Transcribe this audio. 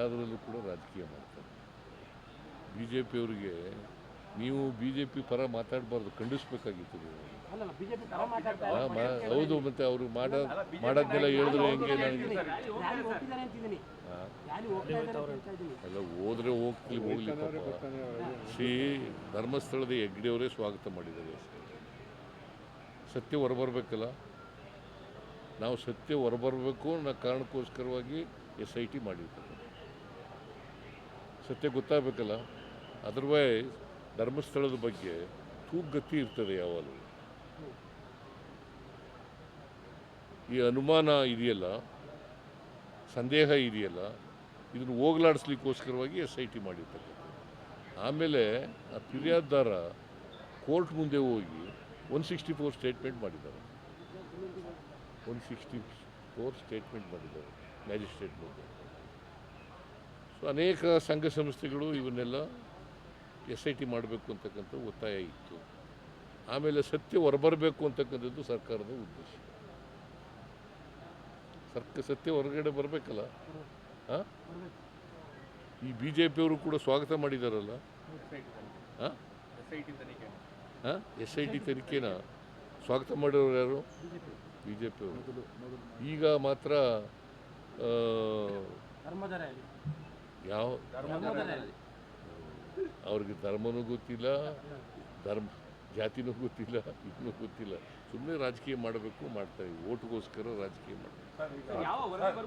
ಎಲ್ಲದರಲ್ಲೂ ಕೂಡ ರಾಜಕೀಯ ಮಾಡ್ತಾರೆ. ಬಿ ಜೆ ಪಿಯವರಿಗೆ ನೀವು. ಬಿ ಜೆ ಪಿ ಪರ ಮಾತಾಡಬಾರ್ದು ಖಂಡಿಸ್ಬೇಕಾಗಿತ್ತು ನೀವು ಹೌದು ಮತ್ತೆ ಅವರು ಮಾಡ ಮಾಡೋದ್ನೆಲ್ಲ ಹೇಳಿದ್ರೆ ಹೆಂಗೆ ಎಲ್ಲ ಹೋದ್ರೆ ಹೋಗ್ಲಿ ಹೋಗ್ಲಿ ಪಾಪ. ಶ್ರೀ ಧರ್ಮಸ್ಥಳದ ಹೆಗ್ಡೆಯವರೇ ಸ್ವಾಗತ ಮಾಡಿದ್ದಾರೆ ಸತ್ಯ ಹೊರಬರ್ಬೇಕಲ್ಲ. ನಾವು ಸತ್ಯ ಹೊರಬರಬೇಕು ಅನ್ನೋ ಕಾರಣಕ್ಕೋಸ್ಕರವಾಗಿ ಎಸ್ ಐ ಟಿ ಮಾಡಿರ್ತಾರೆ ಸತ್ಯ ಗೊತ್ತಾಗಬೇಕಲ್ಲ? ಅದರ್ವೈಸ್ ಧರ್ಮಸ್ಥಳದ ಬಗ್ಗೆ ತೂಗತಿ ಇರ್ತದೆ ಯಾವಾಗಲೂ. ಈ ಅನುಮಾನ ಇದೆಯಲ್ಲ? ಸಂದೇಹ ಇದೆಯಲ್ಲ? ಇದನ್ನು ಹೋಗಲಾಡಿಸ್ಲಿಕ್ಕೋಸ್ಕರವಾಗಿ ಎಸ್ ಐ ಟಿ ಮಾಡಿರ್ತಕ್ಕಂಥದ್ದು. ಆಮೇಲೆ ಆ ಫಿರ್ಯಾದಾರ ಕೋರ್ಟ್ ಮುಂದೆ ಹೋಗಿ ಒನ್ ಸಿಕ್ಸ್ಟಿ ಫೋರ್ ಸ್ಟೇಟ್ಮೆಂಟ್ ಮಾಡಿದ್ದಾರೆ. ಒನ್ ಸಿಕ್ಸ್ಟಿ ಫೋರ್ ಸ್ಟೇಟ್ಮೆಂಟ್ ಮಾಡಿದ್ದಾರೆ. ಮ್ಯಾಜಿಸ್ಟ್ರೇಟ್ ಮುಂದೆ. ಸೊ ಅನೇಕ ಸಂಘ ಸಂಸ್ಥೆಗಳು ಇವನ್ನೆಲ್ಲ ಎಸ್ ಐ ಟಿ ಮಾಡಬೇಕು ಅಂತಕ್ಕಂಥ ಒತ್ತಾಯ ಇತ್ತು. ಆಮೇಲೆ ಸತ್ಯ ಹೊರಬರಬೇಕು ಅಂತಕ್ಕಂಥದ್ದು ಸರ್ಕಾರದ ಉದ್ದೇಶ. ಸರ್ಕ, ಸತ್ಯ ಹೊರಗಡೆ ಬರಬೇಕಲ್ಲ? ಹಾಂ ಈ ಬಿ ಜೆ ಪಿಯವರು ಕೂಡ ಸ್ವಾಗತ ಮಾಡಿದಾರಲ್ಲ? ಹಾಂ ಹಾಂ ಎಸ್ ಐ ಟಿ ತನಿಖೆನ ಸ್ವಾಗತ ಮಾಡಿರೋರು ಯಾರು? ಬಿ ಜೆ ಪಿಯವರು ಈಗ ಮಾತ್ರ ಯಾವ? ಅವ್ರಿಗೆ ಧರ್ಮನೂ ಗೊತ್ತಿಲ್ಲ ಧರ್ಮ ಜಾತಿನೂ ಗೊತ್ತಿಲ್ಲ ಇನ್ನೂ ಗೊತ್ತಿಲ್ಲ. ಸುಮ್ಮನೆ ರಾಜಕೀಯ ಮಾಡಬೇಕು ಮಾಡ್ತಾರೆ ಓಟ್ಗೋಸ್ಕರ ರಾಜಕೀಯ ಮಾಡಬೇಕು.